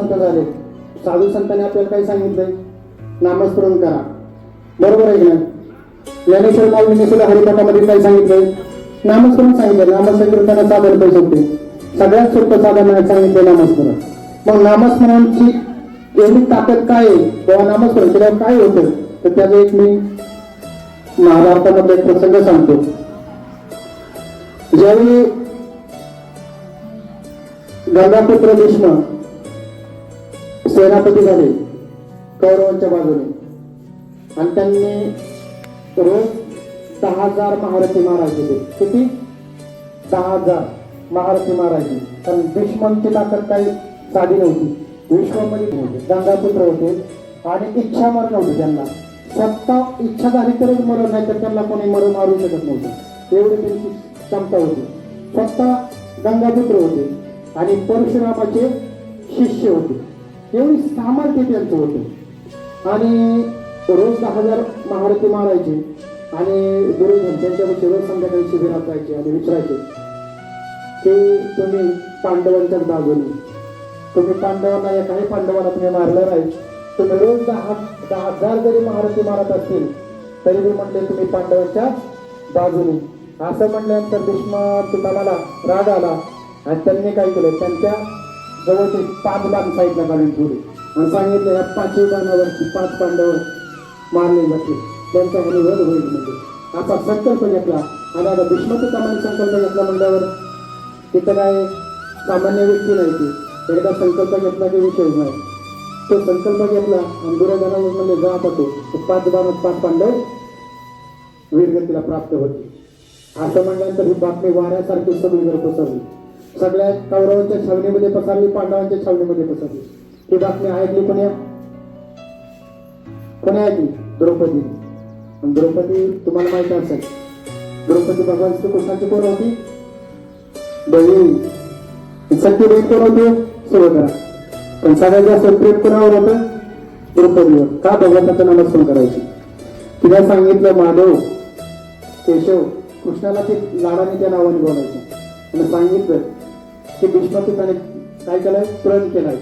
संत झाले. साधू संतांनी आपल्याला काय सांगितलंय? नामस्मरण करा. बरोबर आहे की नाही? ज्ञानेश्वर माऊलीने सुद्धा हरिपाठामध्ये काय सांगितलंय. नामस्मरण सांगितलं नामसंकीर्तनात साधन करू शकते. सगळ्यात सोपं साधन सांगितलं नामस्मरण. मग नामस्मरणची एवढी ताकद काय आहे? किंवा नामस्मरण केल्यावर काय होतं? तर त्याचा एक मी महाभारतामधला एक प्रसंग सांगतो. ज्यावेळी गंगापुत्र भीष्म सेनापती झाले. कौरवांच्या बाजूने. आणि त्यांनी रोज दहा हजार महारथी महाराज दिले. किती? दहा हजार महारथी महाराज. कारण भीष्मांची ताकद काही साधी नव्हती. विश्वामध्ये होते गंगापुत्र होते आणि इच्छा मरण होते त्यांना. स्वतः इच्छा झाली तरच मरण नाही तर त्यांना कोणी मरण मारू शकत नव्हतं. एवढी त्यांची क्षमता होती. स्वतः गंगापुत्र होते आणि परशुरामाचे शिष्य होते. एवढी सामर्थ्य त्यांचं होतं. आणि रोज दहा हजार महारथी मारायचे आणि दुर्योधन त्यांच्यापेक्षा रोज संध्याकाळी शिबिरात जायचे आणि विचारायचे की तुम्ही पांडवांच्याच बाजूने. तुम्ही पांडवांना या काही पांडवांना तुम्ही मारलं नाही. तुम्ही रोज दहा दहा हजार जरी महारथी मारत असतील तरी मी म्हटले तुम्ही पांडवांच्या बाजूने. असं म्हटल्यानंतर भीष्म पितामाला राग आला आणि त्यांनी काय केलं? त्यांच्या जवळचे पाच बाण साईडला काढून ठेवले. आणि सांगितलं या पाचही बाणावरती पाच पांडव मारले जाते. त्यांचा ह्याने वध होईल म्हणजे. असा संकल्प घेतला आणि आता भीष्म सामान्य संकल्प घेतला म्हणल्यावर तिथं काय सामान्य व्यक्ती नाही ती. एकदा संकल्प घेतला की विषय नाही. तो संकल्प घेतला आणि दुर्योधनावर म्हणजे जा आता तो. पाच बाणात पाच पांडव वीरगतीला प्राप्त होते असं म्हणल्यानंतर ही बातमी वाऱ्यासारखी सगळीकडे पसरली सगळ्या कौरवांच्या छावणीमध्ये पसरली पांडवांच्या छावणीमध्ये पसरली ही बातमी ऐकली कोणी? कोणी ऐकली? द्रौपदी. द्रौपदी तुम्हाला माहिती असेल. द्रौपदी भगवान श्रीकृष्णाची कोण होती? बहीण सत्य बहीण कोण होती? सुभद्रा. पण सगळ्यात जास्त प्रेम कोणावर होतं? द्रौपदीवर. का भगवंताचं नामस्मरण करायची? तिला सांगितलं माधव केशव कृष्णाला ते लाडाने त्या नावाने बोलायचं. आणि सांगितलं ते भीष्मपिताने काय केलंय? प्रण केलाय.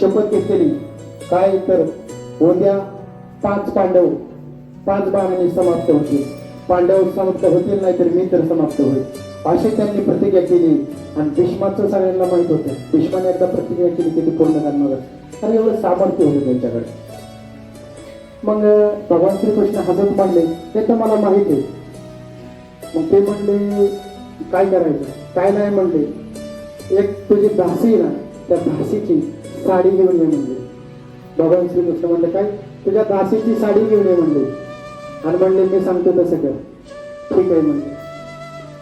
शपथ घेतलेली काय तर उद्या पाच पांडव पाच बाणांनी समाप्त होतील. पांडव समाप्त होतील नाही तर मी तर समाप्त होईल. अशी त्यांनी प्रतिज्ञा केली. आणि भीष्माचं सगळ्यांना माहीत होतं. भीष्माने एकदा प्रतिज्ञा केली की ती पूर्ण करणार. आणि एवढं सामर्थ्य होतं त्यांच्याकडे. मग भगवान श्रीकृष्ण हसत म्हणले ते तर मला माहिती आहे. मग ते म्हणले काय करायचं? काय नाही म्हणले. एक तुझी दासी आहे ना त्या दासीची साडी घेऊन ये म्हणले. भगवान श्रीकृष्ण म्हणले काय? तुझ्या दासीची साडी घेऊन ये म्हणले. आणि म्हणले मी सांगतो तसं कर. ठीक आहे म्हणले.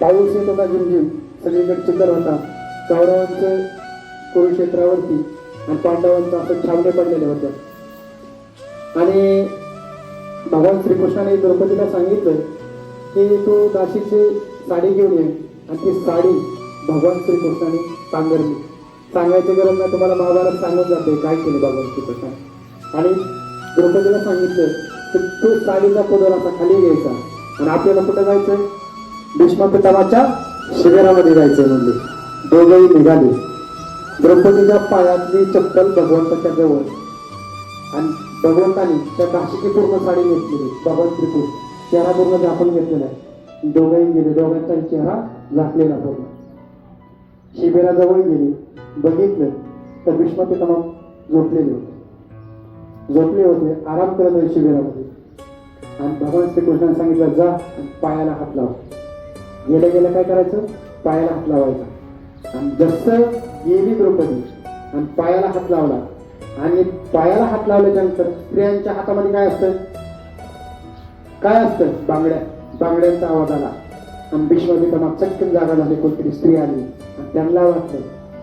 पाऊस येत होता झिमझिम. सगळीकडे चिखल होता. कौरवांचं कुरुक्षेत्रावरती आणि पांडवांचं असं छावणे पडलेले होते आणि भगवान श्रीकृष्णाने द्रौपदीला सांगितलं की तू दाशीची साडी घेऊन ये. आणि ती साडी भगवान श्रीकृष्णाने पांघरली सांगायची गरज नाही तुम्हाला महाभारत सांगत जाते काय केले भगवान श्रीकृष्ण आणि द्रौपदीला सांगितलं की तू साडीचा पदर असा खाली घ्यायचा. आणि आपल्याला कुठं जायचंय? भीष्म पितामाच्या शिबिरामध्ये जायचंय म्हणजे दोघंही निघाले. द्रौपदीच्या पायातली चप्पल भगवंताच्या जवळ. आणि भगवंताने त्या काशीची पूर्ण साडी घेतलेली भगवान श्रीकृष्ण चेहरा पूर्ण झाकून घेतलेला आहे. दोघंही गेले. दोघांचा चेहरा झाकलेला पूर्ण. शिबिराजवळ गेले बघितलं तर भीष्म पितामह झोपलेले होते. झोपले होते आराम करत होते शिबिरामध्ये. आणि भगवान श्रीकृष्णाने सांगितलं जा आणि पायाला हात लावा. गेलं गेलं काय करायचं? पायाला हात लावायचा. आणि जसं गेली द्रौपदी आणि पायाला हात लावला. आणि पायाला हात लावल्याच्यानंतर स्त्रियांच्या हातामध्ये काय असतं? काय असतं? बांगड्या. बांगड्यांचा आवाज आला. आणि भीष्मपितामह चक्कन जागा झाली कोणतरी स्त्री आली. त्यांना वाटलं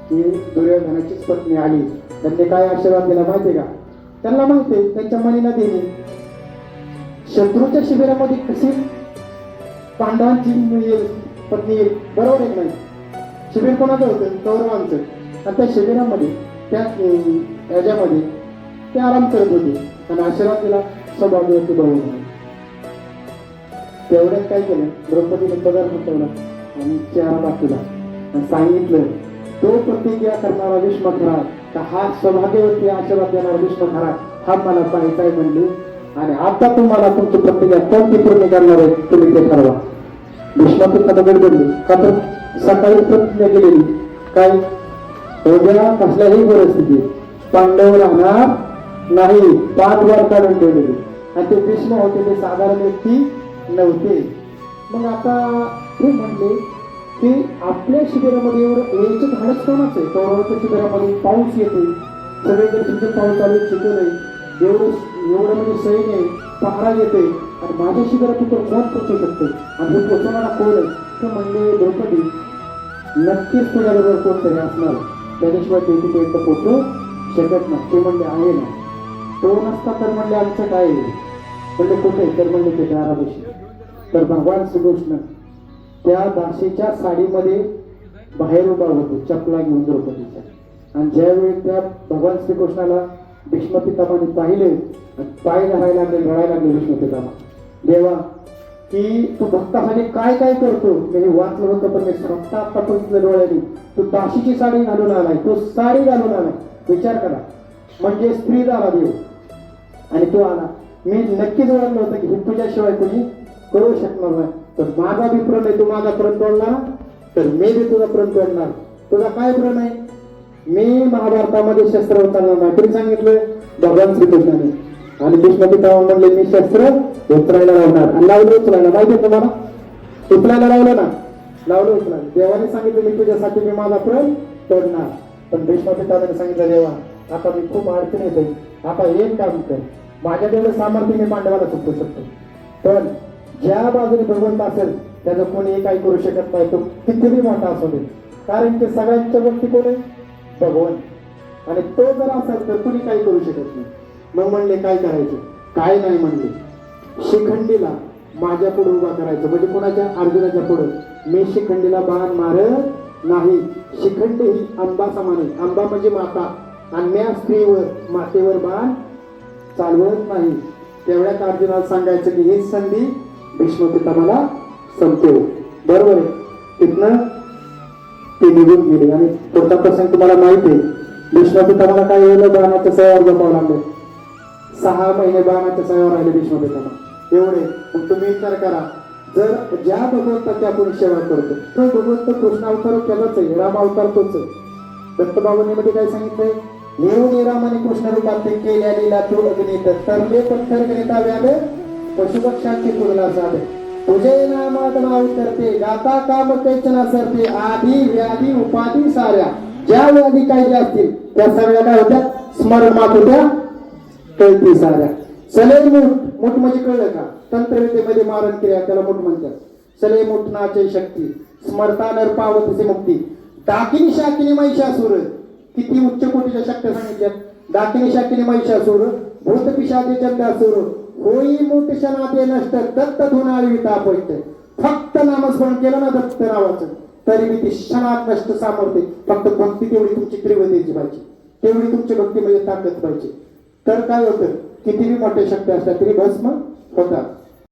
की दुर्योधनाचीच पत्नी आली. त्यांनी काय आशीर्वाद दिला माहितीये का? त्यांना माहिती त्यांच्या मनीला देणे शत्रूच्या शिबिरामध्ये कशी पांडवांची पत्नी येईल बरोबर आहे नाही. शिबिर कोणाचं होतं? कौरवांचं. आणि त्या शिबिरामध्ये त्या याच्यामध्ये ते आराम करत होते. आणि आशीर्वाद दिला सौभाग्यवती भाऊ बरोबर तेवढ्यात काय केलं? द्रौपदीने पगार ठेवला आणि चेहरा दाखवला. सांगितलं तो प्रतिज्ञा करणारा विश्व खरा तर हा सौभाग्यवती आशीर्वाद देणारा विष्णू खरा हा मला पाहायचा आहे म्हणले आणि आता तुम्हाला तुमची प्रतिज्ञा कोणती पूर्ण करणार आहे तुम्ही ते ठरवा. विश्वातून दगड पडली का तर सकाळी प्रतिज्ञा केलेली? काय? उद्या कसल्याही परिस्थिती पांडव राहणार नाही पाच वर काढून ठेवलेली. आणि ते भीष्म होते ते साधारण व्यक्ती नव्हते. मग आता ते म्हणले की आपल्या शिबिरामध्ये एवढं वेळचं धाडच कोणाच आहे. कौरवाच्या शिबिरामध्ये पाऊस येतो सगळीकडे तुमचे पाऊस चालू शिकवलंय एवढं एवढं म्हणजे सैन्य आहे पहारा येते आणि माझ्या शिबिरात तर कोण पोचू शकतो? आणि हे पोचवणारा कोण आहे? ते म्हणजे द्रौपदी. नक्कीच तुझ्याबरोबर कोणतरी असणार. त्याच्याशिवाय ते तिथे इथं पोचू शकत नाही. ते म्हणजे आहे ना. तो नसता तर म्हणजे आमचं काय म्हणजे कुठे? तर म्हणजे ते दारापाशी. तर भगवान श्रीकृष्ण. त्या दासीच्या साडीमध्ये बाहेर उभा होतो चपला घेऊन द्रौपदीच्या आणि ज्यावेळी त्या भगवान श्रीकृष्णाला भीष्म पितामाने पाहिले पाय धरायला लागले घडायला लागले भीष्म पितामा देवा की तू भक्तासाठी काय काय करतो? मी हे वाचलं होतं पण मी स्वतः आता डोळ्याने तू दाशीची साडी घालून आलाय तो साडी घालून आलाय. विचार करा. म्हणजे स्त्री झाला देव. आणि तो आला. मी नक्कीच ओळखलं होतं की हिंदूच्याशिवाय तुझ्याशिवाय कोणी करू शकणार नाही. तर माझा बी प्रण आहे तू माझा प्रण तोडला तर मी बी तुझा प्रण तोडणार. तुझा काय प्रण आहे? मी महाभारतामध्ये शस्त्र होताना नाही तरी सांगितलं भगवान श्रीकृष्णाने. आणि कृष्ण पितामह म्हणले मी शस्त्र उतरायला लावणार. आणि लावलं उचलायला. माहिती आहे तुम्हाला? उचलायला लावलं ना? लावलं उचलायला. देवाने सांगितलं मी तुझ्यासाठी मी माझा प्रण तोडणार. पण भीष्म पितामहाने सांगितलं देवा आता मी खूप अडचण येते आता एक काम कर. माझ्या जेवढं सामर्थ्य मी पांडवाला चुकू शकतो. पण ज्या बाजूने भगवंत असेल त्याचं कोणी काही करू शकत नाही. तो कितीही मोठा असू दे. कारण ते सगळ्यांच्या वरती कोण आहे? भगवंत. आणि तो जर असेल तर कुणी काही करू शकत नाही. मग म्हणले काय करायचं? काय नाही म्हणले. शिखंडीला माझ्या पुढे उभा करायचं. म्हणजे कोणाच्या? अर्जुनाच्या पुढे. मी शिखंडीला बाण मारत नाही. शिखंडी ही आंबा समाने आहे. आंबा म्हणजे माता. आणि म्या स्त्रीवर मातेवर बाण चालवत नाही. तेवढ्यात अर्जुनाला सांगायचं की हीच संधी भीष्म पितामाला संपते. बरोबर आहे. तिथनं ते निघून गेले. आणि पुढचा प्रसंग तुम्हाला माहिती आहे? भीष्म पितामाला काय वेळेला बाणाच्या सयावर जपावं लागलं? सहा महिने बाणाच्या सयावर राहिले भीष्म पितामह एवढे. मग तुम्ही विचार करा. जर ज्या भगवंताची आपण सेवा करतो तो भगवंत कृष्ण अवतार त्यालाच आहे राम अवतार तोच आहे. दत्तबाबांमध्ये काय सांगितलंय? नेहरू रामाने कृष्ण रूपात केल्या लिला तू अग्नित तरले तर गणिता व्याले पशुपक्षांची तुलना झाले. तुझे नामात नाव करते गाता काम कैचना सरते आधी व्याधी उपाधी साऱ्या. ज्या व्याधी काही असतील त्या सगळ्या काय होत्या? स्मरणात होत्या कळती साऱ्या. सले मुठ मुठ म्हणजे कळलं का? तंत्रविद्येमध्ये मारण क्रिया त्याला मूठ म्हणतात. सले मुठनाचे शक्ती स्मरता नर पावतसे मुक्ती. डाकिनी शाकिनी महिषासूर. किती उच्च कोटीच्या शक्त्या सांगितल्या डाकिनी शाकिनी महिषासूर. भूत पिशाचे चंदासूर होई मोठ शनाते नष्ट दत्त धुनाळी तापट फक्त नामस्मरण केलं ना दत्त नावाचं. तरी मी ती क्षणात नष्ट सामर्थ्य. फक्त भक्ती तेवढी तुमची तीव्रतेची पाहिजे. तेवढी तुमची भक्तीमध्ये ताकद पाहिजे. तर काय होतं? कितीही मोठे शक्य असतात तरी भस्म होतात.